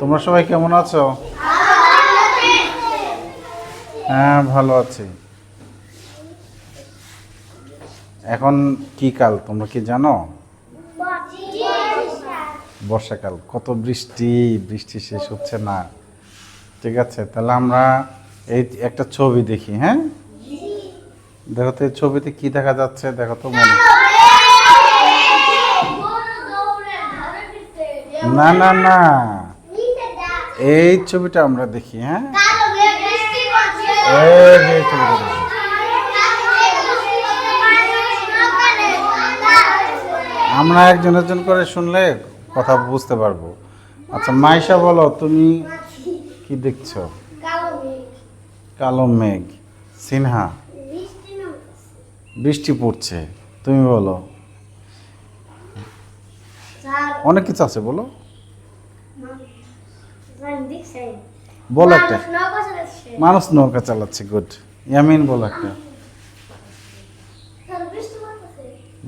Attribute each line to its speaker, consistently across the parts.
Speaker 1: তোমরা সবাই কেমন আছো? হ্যাঁ ভালো আছি। এখন কি কাল, তোমরা কি জানো? বর্ষাকাল। কত বৃষ্টি বৃষ্টি শেষ হচ্ছে না। ঠিক আছে, তাহলে আমরা এই একটা ছবি দেখি হ্যাঁ? দেখো তো এই ছবিতে কি দেখা যাচ্ছে, দেখো তো মনে। না না না। এই ছবিটা আমরা দেখি হ্যাঁ? আমরা একজন একজন করে শুনলে কথা বুঝতে পারব। আচ্ছা মাইশা বলো, তুমি কি দেখছ? কালো মেঘ। সিনহা, বৃষ্টি পড়ছে। তুমি বলো। অনেক কিছু আছে, বলো। বলো একটা। মানুষ নৌকা চালাচ্ছে। গুড ইয়ামিন বলো একটা।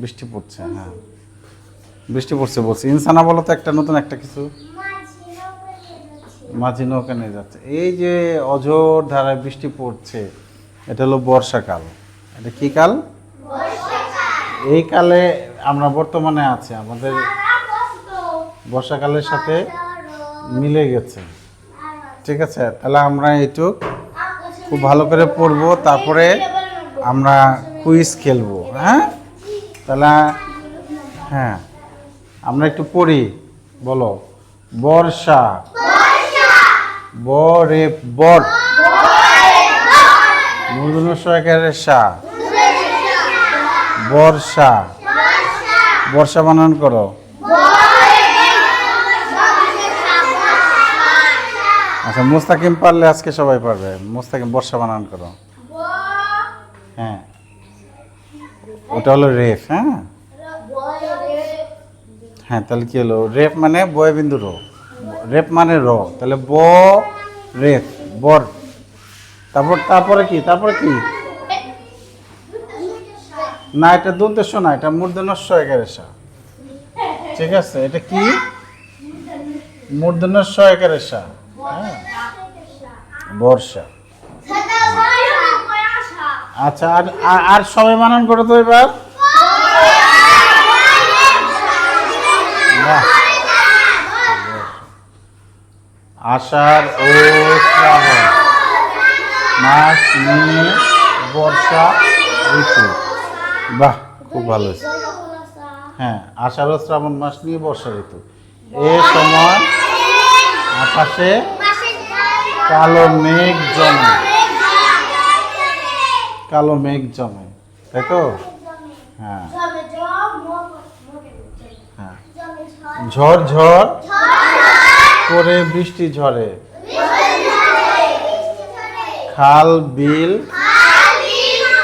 Speaker 1: বৃষ্টি পড়ছে হ্যাঁ। বৃষ্টি পড়ছে বলছি। ইনসানা বলো তো একটা নতুন একটা কিছু। মাঝি নৌকা নিয়ে যাচ্ছে। এই যে অঝোর ধারায় বৃষ্টি পড়ছে এটা হলো বর্ষাকাল। এটা কি কাল? এই কালে আমরা বর্তমানে আছি আমাদের বর্ষাকালের সাথে মিলে গেছে। ঠিক আছে? তাহলে আমরা এইটুক খুব ভালো করে পড়ব, তারপরে আমরা কুইজ খেলব হ্যাঁ? তাহলে হ্যাঁ। আমরা একটু পড়ি, বলো। বর্ষা। বরে বর সহায়কারের সা। বর্ষা। বর্ষা বানান করো। আচ্ছা মুস্তাকিম পারলে আজকে সবাই পারবে। মুস্তাকিম, বর্ষা বানান করো। হ্যাঁ। ওটা হলো রেফ হ্যাঁ? হ্যাঁ তাহলে কি হলো? রেফ মানে বয় বিন্দু র। রেপ মানে র। তাহলে ব, রেফ, বর। তারপর, তারপরে কি? তারপরে কি? না, এটা দন্তেশ্ব না, এটা মূর্ধনস্ব একারেশা ঠিক আছে, এটা কি? মূর্ধনস্ব একারেশা বর্ষা। আচ্ছা আর, আর- সবাই বানান করো তো এবার। আষাঢ় ও শ্রাবণ মাস নিয়ে বর্ষা, ঋতু। বাহ, খুব ভালো হ্যাঁ আষাঢ় শ্রাবণ মাস নিয়ে বর্ষা, ঋতু। এ সময় আকাশে কালো মেঘ জমে। কালো মেঘ জমে, তাই তো? হ্যাঁ। হ্যাঁ। ঝড় ঝড় করে বৃষ্টি ঝরে। খাল, বিল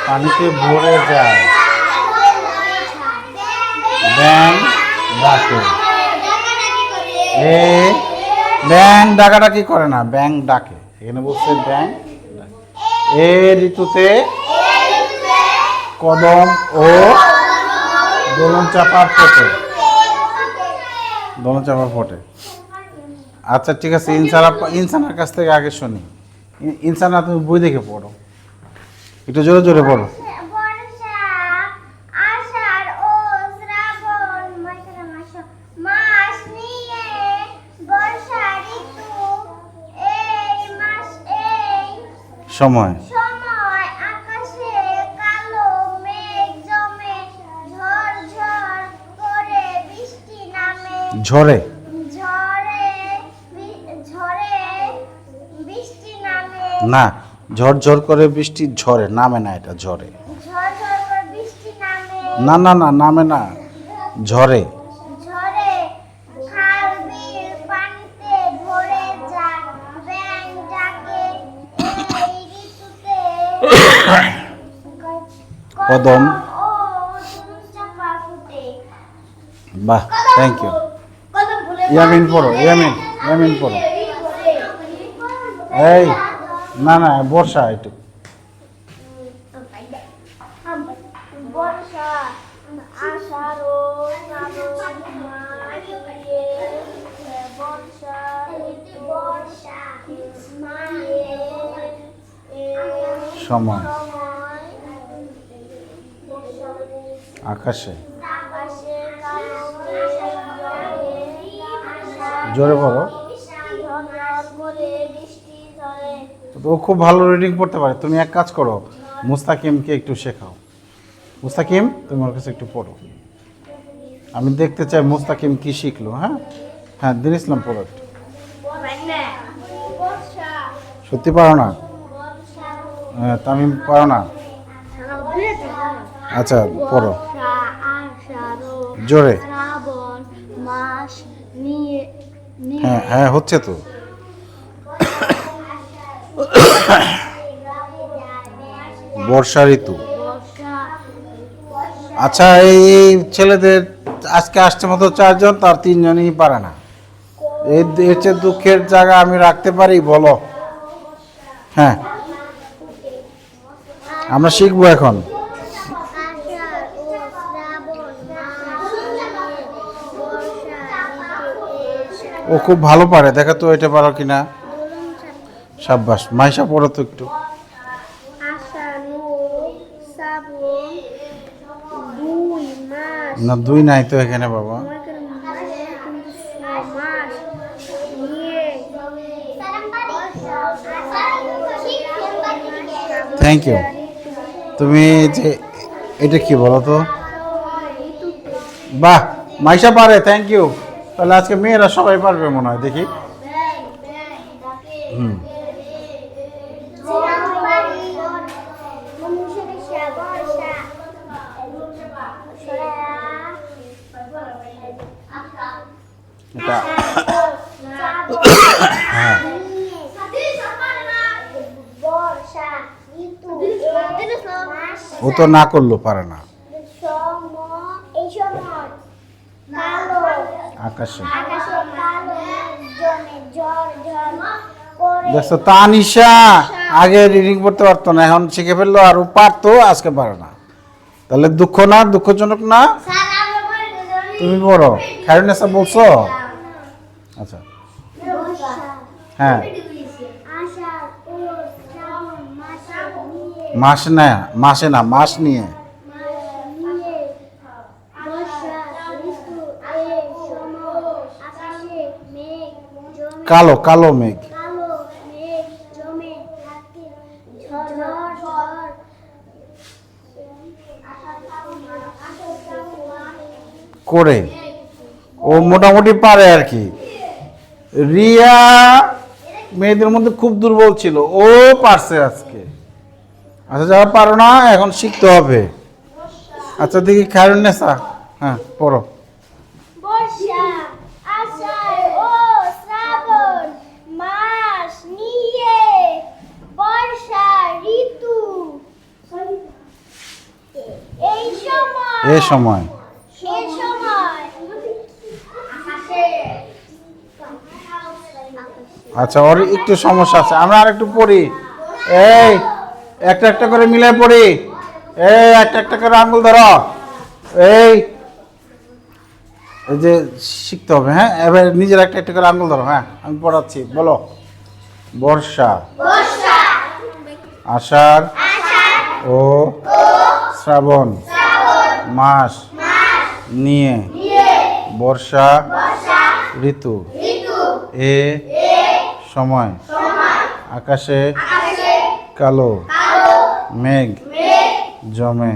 Speaker 1: পানিতে ভরে যায়। ব্যাং ডাকে। এ ব্যাং ডাকাটা কি করে না? ব্যাং ডাকে। এখানে বলছে ব্যাং ডাকে। এ ঋতুতে কদম ও দোলন চাপা ফোটে। দোলন চাপা ফোটে। আচ্ছা ঠিক আছে ইনসানা ইনসানের কাছ থেকে আগে শুনি। ইনসানা তুমি বই দেখে পড়ো। একটু জোরে জোরে পড়ো সময়। ঝরে? না ঝড় করে বৃষ্টি ঝরে নামে না এটা ঝরে। না না না নামে না ঝরে। কদম। বাহ থ্যাংক ইউ ইয়ামিন পড়ো ইয়ামিন ইয়ামিন পড়ো। এই না না বর্ষা একটু। সময়। আকাশে। জোরে
Speaker 2: ঝরে
Speaker 1: তো খুব ভালো রিডিং পড়তে পারে। তুমি এক কাজ করো, মুস্তাকিমকে একটু শেখাও। মুস্তাকিম, তুমি ওর কাছে একটু পড়ো। আমি দেখতে চাই মুস্তাকিম কি শিখলো হ্যাঁ? হ্যাঁ দিন ইসলাম পড়ো একটু সত্যি পারো না? তামিম পারো না? আচ্ছা পড়ো। জোরে। হ্যাঁ হ্যাঁ হচ্ছে তো। বর্ষা ঋতু। আচ্ছা এই এই ছেলেদের আজকে আসছে মতো চারজন, তার তিনজনই পারে না। এর চেয়ে দুঃখের জায়গা আমি রাখতে পারি, বলো। হ্যাঁ। আমরা শিখব এখন।
Speaker 2: ও
Speaker 1: খুব ভালো পারে, দেখা তো এটা পারো কিনা। সাব্বাস, মাইশা পড়ো তো একটু। না, দুই নাই তো এখানে বাবা। থ্যাংক ইউ তুমি যে, এটা কি বলো তো? বাহ, মাইশা পারে থ্যাংক ইউ তাহলে আজকে মেয়েরা সবাই পারবে মনে হয়, দেখি। হুম। এটা হ্যাঁ
Speaker 2: বর্ষা ঋতু মাস
Speaker 1: ও তো না করল পারে না। আকাশে। দেখছ তানিশা আগে রিডিং পড়তে পারতো না, এখন শিখে ফেলল আর ও পারতো, আজকে পারে না। তাহলে দুঃখ না, দুঃখজনক না? তুমি পড়ো। খায়রুনেসা বলছো? আচ্ছা। হ্যাঁ
Speaker 2: আষাঢ় ও শ্রাবণ মাসে নিয়ে
Speaker 1: মাস না, মাসে না, মাস নিয়ে। কালো কালো মেঘ। করে। ও মোটামুটি পারে আর কি। রিয়া মেয়েদের মধ্যে খুব দুর্বল ছিল, ও পারছে আজকে। আচ্ছা যারা পারো না এখন শিখতে হবে। আচ্ছা দেখি খায়রুন্নেসা হ্যাঁ পড়ো। এ সময় আচ্ছা ওর একটু সমস্যা আছে। আমরা আর একটু পড়ি। এই একটা একটা করে মিলাই পড়ি। এই একটা একটা করে আঙুল ধরো। এই। এই যে শিখতে হবে হ্যাঁ? এবার নিজের একটা একটা করে আঙুল ধরো হ্যাঁ? আমি পড়াচ্ছি বলো। বর্ষা। আষাঢ় ও শ্রাবণ। মাস। নিয়ে। বর্ষা। ঋতু। এ। সময়। আকাশে। কালো। মেঘ জমে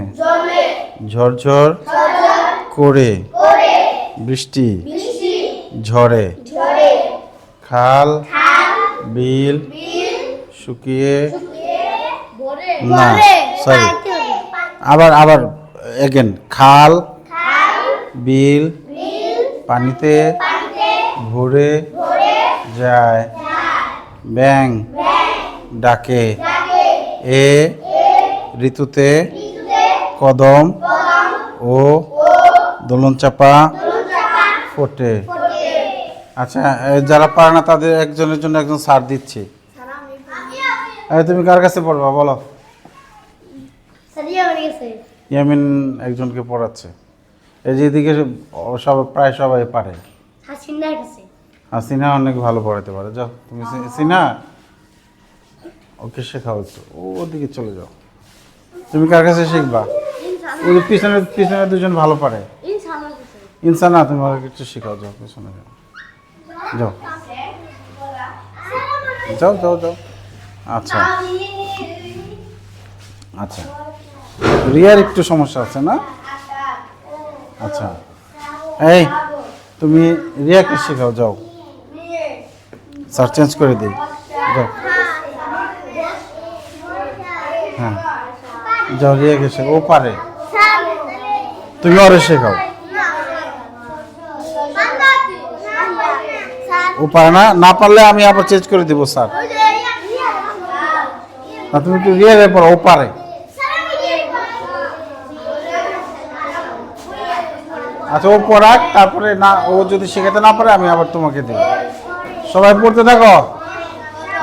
Speaker 1: ঝরঝর করে বৃষ্টি ঝরে খাল বিল শুকিয়ে না সরি আবার আবার এগেন খাল বিল পানিতে ভরে যায়। ব্যাং ডাকে। এ ঋতুতে কদম ও দোলন চাপা ফোটে। আচ্ছা যারা পারে না তাদের একজনের জন্য একজন সার দিচ্ছি। তুমি কার কাছে পড়বা? বলো। ইয়ামিন একজনকে পড়াচ্ছে। এই যে এদিকে সব প্রায় সবাই পারে।
Speaker 2: হাসিনার কাছে।
Speaker 1: আর সিনা অনেক ভালো পড়াতে পারে। যাও তুমি সিনহা? ওকে শেখাও একটু। ওদিকে চলে যাও। তুমি কার কাছে শিখবা? ওই পিছনে পিছনে দুজন ভালো পারে। ইনসান না তুমি ওকে একটু শেখাও যাও পিছনে যাও। যাও। যাও যাও যাও। আচ্ছা। আচ্ছা। রিয়ার একটু সমস্যা আছে না? আচ্ছা। এই তুমি রিয়াকে শেখাও যাও। স্যার চেঞ্জ করে দিই। যাও। রিয়াকে শেখাও ও পারে। তুমি ওরে শেখাও। ও পারে না? না পারলে আমি আবার চেঞ্জ করে দিব, স্যার। না, তুমি একটু রিয়ারে পড়ো, ও পারে। আচ্ছা ও পড়াক, তারপরে না, ও যদি শেখাতে না পারে, আমি আবার তোমাকে দেব। সবাই পড়তে থাকো।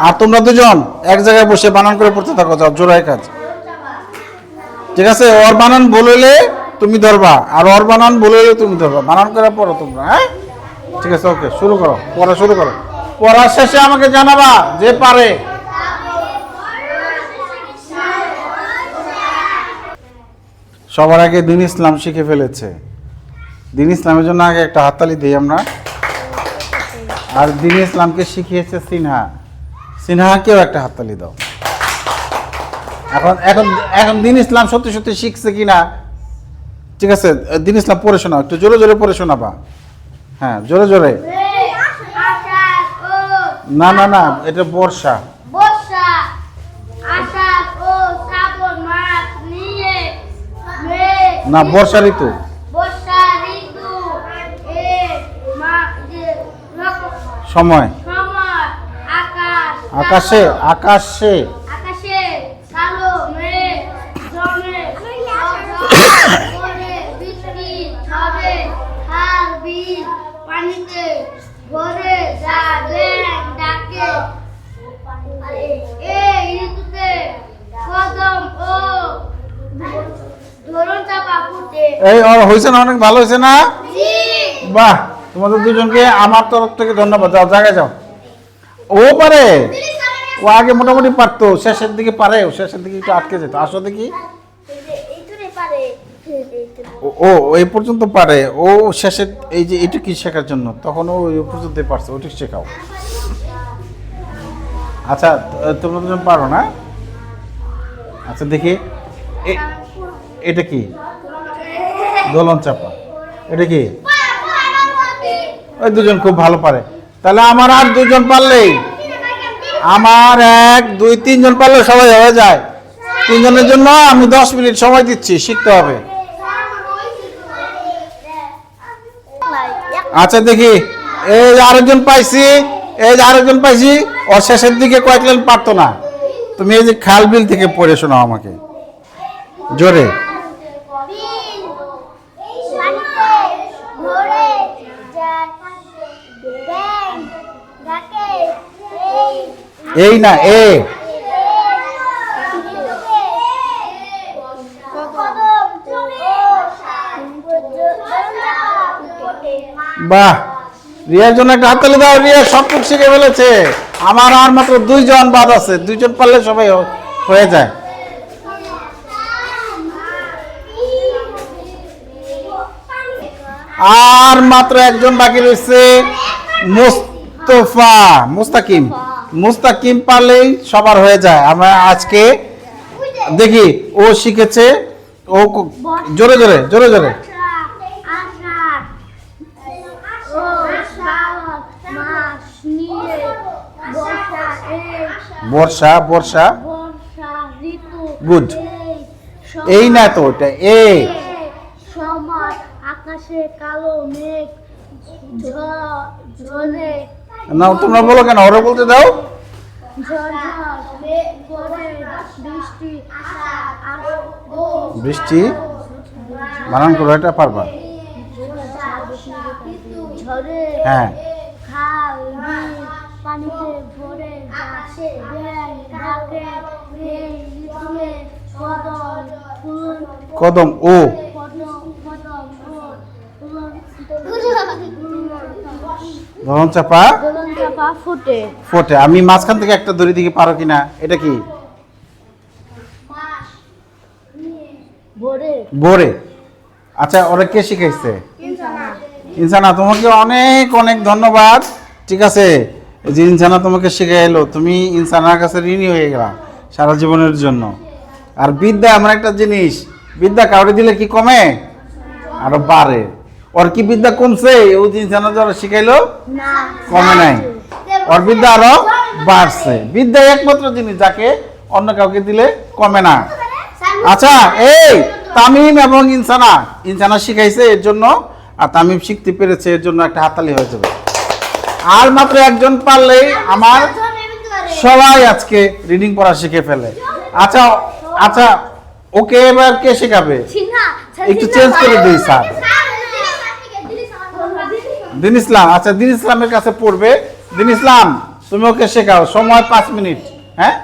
Speaker 1: আর তোমরা দুজন এক জায়গায় বসে বানান করে পড়তে থাকো, যাও, জোড়ায় কাজ। ঠিক আছে, ওর বানান বললে তুমি ধরবা, আর ওর বানান বললে তুমি ধরবা। বানান করে পড়ো তোমরা হ্যাঁ? ঠিক আছে, ওকে, শুরু করো, পড়া শুরু করো। পড়া শেষে আমাকে জানাবা যে পারে। সবার আগে দিন ইসলাম শিখে ফেলেছে। দিন ইসলামের জন্য আগে একটা হাততালি দিই আমরা। আর দিন ইসলামকে শিখিয়েছে সিনহা। সিনহাকেও একটা হাততালি দাও। এখন এখন এখন দিন ইসলাম সত্যি সত্যি শিখছে কিনা? ঠিক আছে দিন ইসলাম পড়ে শোনাও একটু জোরে জোরে পড়ে শোনাবা। হ্যাঁ জোরে জোরে। না না না এটা বর্ষা। না বর্ষা ঋতু। সময়।
Speaker 2: আকাশে
Speaker 1: আকাশে
Speaker 2: কালো মেঘ জমে করে বৃষ্টি হবে হার বিল পানিতে ভরে যাবে ডাকে। এই ঋতুতে কদম ও। ধরুন চাপা ফুটে
Speaker 1: এই হয়েছে না অনেক? ভালো হয়েছে না? বাহ তোমাদের দুজনকে আমার তরফ থেকে ধন্যবাদ। যাও জায়গায় যাও। ও পারে। ও আগে মোটামুটি পারতো শেষের দিকে পারে শেষের দিকে একটু আটকে যেত। আসো দেখি। ও- এই পর্যন্ত পারে। ও শেষের এই যে এটা কি শেখার জন্য? তখন ও ওই পর্যন্ত পারছে, ওটি শেখাও। আচ্ছা তোমরা দুজন পারো না? আচ্ছা দেখি। এ- এটা কি? দোলন চাপা। এটা কি? ওই দুজন খুব ভালো পারে। তাহলে আমার আর দুজন পারলেই? আমার এক, দুই, তিনজন পারলে সবাই হয়ে যায়। তিনজনের জন্য আমি দশ মিনিট সময় দিচ্ছি, শিখতে হবে। আচ্ছা দেখি। এই আরেকজন পাইছি, এই যে আরেকজন পাইছি ও শেষের দিকে কয়েক লাইন পারতো না। তুমি এই যে খাল বিল থেকে পড়ে শোনাও আমাকে। জোরে। এই না, এ। বাহ, রিয়ার জন্য একটা হাততালি দাও, রিয়া সবটুক শিখে ফেলেছে। আমার আর মাত্র দুইজন বাদ আছে, দুইজন পারলে সবাই হয়ে যায়। আর মাত্র একজন বাকি রয়েছে, মুস্তফা, মুস্তাকিম। মুস্তাকিম পারলেই সবার হয়ে যায়। আমরা আজকে দেখি, ও শিখেছে, ও জোরে জোরে জোরে জোরে। বর্ষা বর্ষা। Good. এই না তো ওটা এ।
Speaker 2: সময় আকাশে কালো মেঘ ঝরে
Speaker 1: না তোমরা বলো কেন ওরা বলতে দাও।
Speaker 2: বৃষ্টি
Speaker 1: বানান করো এটা পারবা। হ্যাঁ
Speaker 2: খাল বিল পানিতে ভরে যাচ্ছে ব্যাং ডাকে এই ঋতুয়ে কদম
Speaker 1: ও। ধরন চাপা।
Speaker 2: ফুটে।
Speaker 1: ফোটে। আমি মাঝখান থেকে একটা দড়ি দিকে পারো কিনা? এটা কি? বোরে আচ্ছা ওরা কে শিখাইছে?
Speaker 2: ইনসানা
Speaker 1: তোমাকে অনেক অনেক ধন্যবাদ। ঠিক আছে? যে ইনসানা তোমাকে শিখে এলো তুমি ইনসানার কাছে ঋণী হয়ে গেলা সারা জীবনের জন্য। আর বিদ্যা এমন একটা জিনিস বিদ্যা কাউরে দিলে কি কমে? আরও বাড়ে। ওর কি বিদ্যা কমছে? ও ইনসানা যারা শিখাইলো কমে নাই। ওর বিদ্যা আরও বাড়ছে। বিদ্যা একমাত্র জিনিস যাকে অন্য কাউকে দিলে কমে না। আচ্ছা এই তামিম এবং ইনসানা ইনসানা শিখাইছে এর জন্য আর তামিম শিখতে পেরেছে এর জন্য একটা হাততালি হয়ে যাবে। আর মাত্র একজন পারলেই আমার সবাই আজকে রিডিং পড়া শিখে ফেলে। আচ্ছা আচ্ছা ওকে এবার কে শেখাবে? একটু চেঞ্জ করে দিই স্যার। দিন ইসলাম আচ্ছা দিন ইসলামের কাছে পড়বে। দিন ইসলাম তুমি ওকে শেখাও সময় পাঁচ মিনিট হ্যাঁ?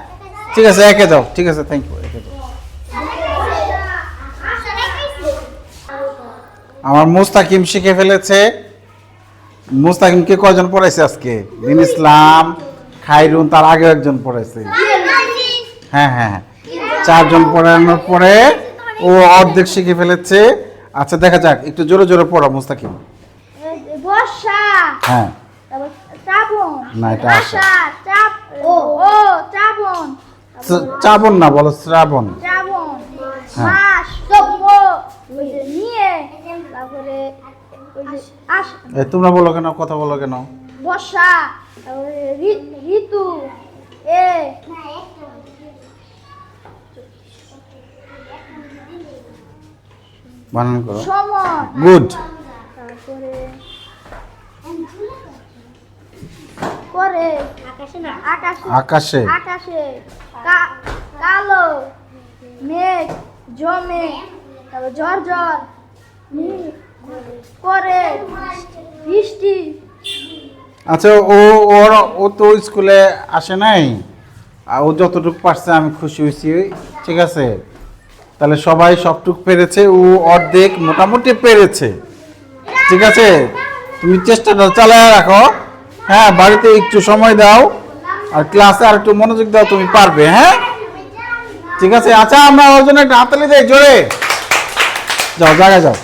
Speaker 1: ঠিক আছে একে দাও ঠিক আছে থ্যাংক ইউ একে দাও। আমার মুস্তাকিম শিখে ফেলেছে। মুস্তাকিমকে কয়জন পড়াইছে আজকে? দিন ইসলাম খাইরুন তার আগে একজন পড়াইছে। হ্যাঁ হ্যাঁ হ্যাঁ। চারজন পড়ানোর পরে ও অর্ধেক শিখে ফেলেছে। আচ্ছা দেখা যাক একটু জোরে জোরে পড়ো মুস্তাকিম। হ্যাঁ। না, এটা আশা। চাবন। না বলো শ্রাবণ।
Speaker 2: শ্রাবণ
Speaker 1: হ্যাঁ।
Speaker 2: আস
Speaker 1: এ, তোমরা বলো কেন কথা বলো কেন?
Speaker 2: বর্ষা ঋতু এ।
Speaker 1: বানান করো।
Speaker 2: সময়
Speaker 1: গুড।
Speaker 2: তারপরে পরে আকাশে না? আকাশে। কালো। মেঘ জমে। তারপর ঝড় ঝড়
Speaker 1: আচ্ছা ও, ওর, ও তো স্কুলে আসে নাই। আর ও যতটুকু পারছে, আমি খুশি হয়েছি। ঠিক আছে? তাহলে সবাই সবটুক পেরেছে, ও অর্ধেক মোটামুটি পেরেছে। ঠিক আছে? তুমি চেষ্টাটা চালায় রাখো। হ্যাঁ বাড়িতে একটু সময় দাও। আর ক্লাসে আর একটু মনোযোগ দাও, তুমি পারবে হ্যাঁ? ঠিক আছে? আচ্ছা আমরা ওর জন্য একটা হাততালি দেই, জোরে। যাও, জায়গায় যাও।